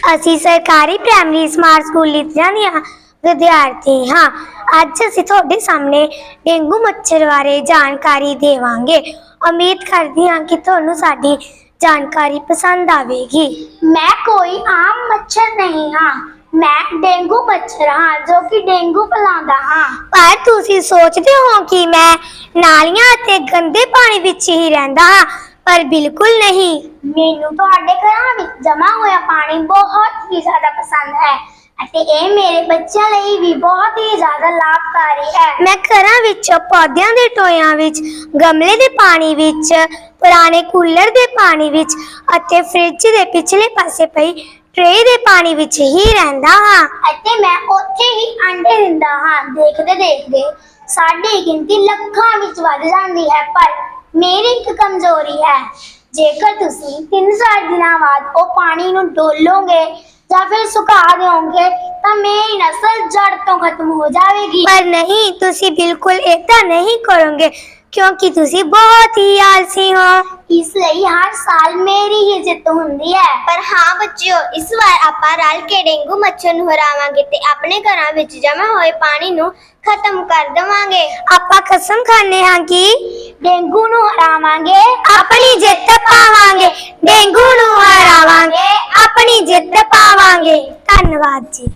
ਅਸੀਂ ਸਰਕਾਰੀ primary smart school ਲਿਤਿਆਂ ਦੀਆਂ ਵਿਦਿਆਰਥੀ ਹਾਂ। ਅੱਜ ਅਸੀਂ ਤੁਹਾਡੇ ਸਾਹਮਣੇ ਡੇਂਗੂ ਮੱਛਰ ਬਾਰੇ ਜਾਣਕਾਰੀ ਦੇਵਾਂਗੇ। ਉਮੀਦ ਕਰਦੀ ਹਾਂ ਕਿ ਤੁਹਾਨੂੰ ਸਾਡੀ ਜਾਣਕਾਰੀ ਪਸੰਦ ਆਵੇਗੀ। ਮੈਂ ਕੋਈ ਆਮ ਮੱਛਰ ਨਹੀਂ ਹਾਂ। ਮੈਂ ਡੇਂਗੂ ਮੱਛਰ ਹਾਂ ਜੋ ਕਿ ਡੇਂਗੂ ਫੈਲਾਉਂਦਾ ਹਾਂ। ਪਰ ਤੁਸੀਂ ਸੋਚਦੇ ਹੋ ਕਿ ਮੈਂ ਨਾਲੀਆਂ ਅਤੇ ਗੰਦੇ ਪਾਣੀ ਵਿੱਚ ਹੀ ਰਹਿੰਦਾ ਹਾਂ। ਪਰ ਬਿਲਕੁਲ ਨਹੀਂ। ਮੈਨੂੰ ਤੁਹਾਡੇ ਘਰਾਂ ਵਿੱਚ ਜਮਾ ਹੋਇਆ ਪਾਣੀ ਬਹੁਤ ਹੀ ਜ਼ਿਆਦਾ ਪਸੰਦ ਹੈ ਅਤੇ ਇਹ ਮੇਰੇ ਬੱਚਿਆਂ ਲਈ ਵੀ ਬਹੁਤ ਹੀ ਜ਼ਿਆਦਾ ਲਾਭਕਾਰੀ ਹੈ। ਮੈਂ ਘਰਾਂ ਵਿੱਚ ਪੌਦਿਆਂ ਦੇ ਟੋਇਆਂ ਵਿੱਚ, ਗਮਲੇ ਦੇ ਪਾਣੀ ਵਿੱਚ, ਪੁਰਾਣੇ ਕੂਲਰ ਦੇ ਪਾਣੀ ਵਿੱਚ ਅਤੇ ਫ੍ਰਿਜ ਦੇ ਪਿਛਲੇ ਪਾਸੇ ਪਈ ਟ੍ਰੇ ਦੇ ਪਾਣੀ ਵਿੱਚ ਹੀ ਰਹਿੰਦਾ ਹਾਂ। ਅਤੇ ਮੈਂ ਉੱਥੇ ਹੀ ਆਂਡੇ ਦਿੰਦਾ ਹਾਂ। ਦੇਖਦੇ ਦੇਖਦੇ ਸਾਡੀ ਗਿਣਤੀ ਲੱਖਾਂ ਵਿੱਚ ਵੱਧ ਜਾਂਦੀ ਹੈ, ਪਰ ਮੇਰੀ ਇੱਕ ਕਮਜ਼ੋਰੀ ਹੈ। ਜੇਕਰ ਤੁਸੀਂ 3-4 ਦਿਨਾਂ ਬਾਅਦ ਉਹ ਪਾਣੀ ਨੂੰ ਡੋਲੋਗੇ ਜਾਂ ਫਿਰ ਸੁਕਾ ਦਿਓਗੇ ਤਾਂ ਮੇਰੀ ਨਸਲ ਜੜ ਤੋਂ ਖਤਮ ਹੋ ਜਾਵੇਗੀ। ਪਰ ਨਹੀਂ ਤੁਸੀਂ ਬਿਲਕੁਲ ਏਦਾਂ ਨਹੀਂ ਕਰੋਗੇ ਕਿਉਂਕਿ ਤੁਸੀਂ ਬਹੁਤ ਹੀ ਆਲਸੀ ਹੋ। ਇਸ ਲਈ ਹਰ ਸਾਲ ਮੇਰੀ ਹੀ ਜਿੱਤ ਹੁੰਦੀ ਹੈ। ਪਰ ਹਾਂ ਬੱਚਿਓ ਇਸ ਵਾਰ ਆਪਾਂ ਰਲ ਕੇ ਡੇਂਗੂ ਮੱਛਰ ਨੂੰ ਹਰਾਵਾਂਗੇ ਤੇ ਆਪਣੇ ਘਰਾਂ ਵਿੱਚ ਜਮ੍ਹਾਂ ਹੋਏ ਪਾਣੀ ਨੂੰ ਖਤਮ ਕਰ ਦੇਵਾਂਗੇ। ਆਪਾਂ ਕਸਮ ਖਾਂਦੇ ਹਾਂ ਕਿ ਡੇਂਗੂ ਨੂੰ ਹਰਾਵਾਂਗੇ ਆਪਣੀ ਜਿੱਤ ਪਾਵਾਂਗੇ। ਡੇਂਗੂ ਨੂੰ ਹਰਾਵਾਂਗੇ ਆਪਣੀ ਜਿੱਤ ਪਾਵਾਂਗੇ। ਧੰਨਵਾਦ ਜੀ।